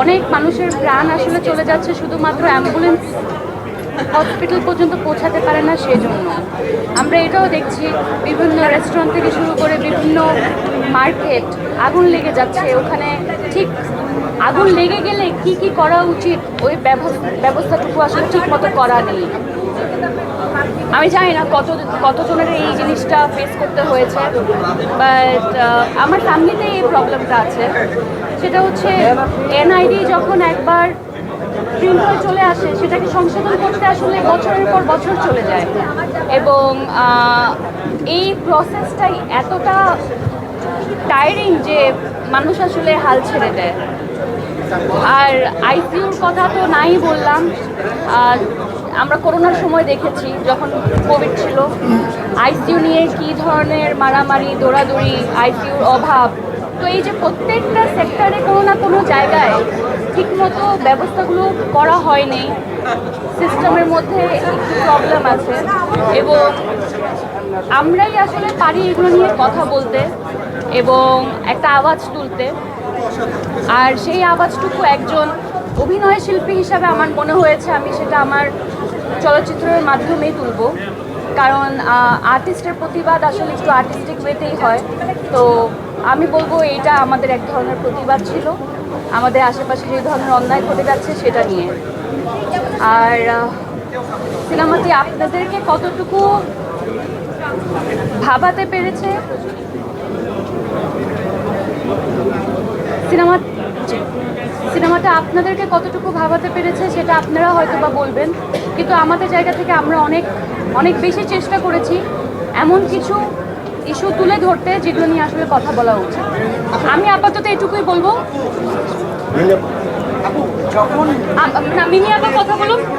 অনেক মানুষের প্রাণ আসলে চলে যাচ্ছে শুধুমাত্র অ্যাম্বুলেন্স হসপিটাল পর্যন্ত পৌঁছাতে পারে না সেজন্য। আমরা এটাও দেখছি, বিভিন্ন রেস্টুরেন্ট থেকে শুরু করে বিভিন্ন মার্কেট আগুন লেগে যাচ্ছে। ওখানে ঠিক আগুন লেগে গেলে কি কি করা উচিত, ওই ব্যবস্থা ব্যবস্থাটুকু আসলে ঠিক মতো করা নেই। আমি জানি না কত কতজনের এই জিনিসটা ফেস করতে হয়েছে বাট আমার ফ্যামিলিতে এই প্রবলেমটা আছে। সেটা হচ্ছে এনআইডি যখন একবার প্রিন্ট হয়ে চলে আসে, সেটাকে সংশোধন করতে আসলে বছরের পর বছর চলে যায়। এবং এই প্রসেসটাই এতটা টায়ারিং যে মানুষ আসলে হাল ছেড়ে দেয়। আর আইসিইউর কথা তো নাই বললাম। আর আমরা করোনার সময় দেখেছি, যখন কোভিড ছিল। আইসিইউ নিয়ে কী ধরনের মারামারি, দৌড়াদৌড়ি আইসিইউর অভাব? তো এই যে প্রত্যেকটা সেক্টরে কোনো না কোনো জায়গায় ঠিকমতো ব্যবস্থাগুলো করা হয়নি। সিস্টেমের মধ্যে একটু প্রবলেম আছে। এবং আমরাই আসলে পারি এগুলো নিয়ে কথা বলতে এবং একটা আওয়াজ তুলতে। আর সেই আওয়াজটুকু একজন অভিনয় শিল্পী হিসাবে আমার মনে হয়েছে, আমি সেটা আমার চলচ্চিত্রের মাধ্যমেই তুলব। কারণ আর্টিস্টের প্রতিবাদ আসলে একটু আর্টিস্টিক ওয়েতেই হয়। তো আমি বলব এইটা আমাদের এক ধরনের প্রতিবাদ ছিল। আমাদের আশেপাশে যে ধরনের অন্যায় ঘটে যাচ্ছে সেটা নিয়ে। আর সিনেমাটি আপনাদেরকে কতটুকু ভাবাতে পেরেছে? সিনেমা সিনেমাটা আপনাদেরকে কতটুকু ভাবাতে পেরেছে সেটা আপনারা হয়তো বা বলবেন। কিন্তু আমাদের জায়গা থেকে আমরা অনেক অনেক বেশি চেষ্টা করেছি এমন কিছু ইস্যু তুলে ধরতে যেগুলো নিয়ে আসলে কথা বলা উচিত। আমি আপাতত এটুকুই বলব। আপু। না, মিনি আবার কথা বলুন।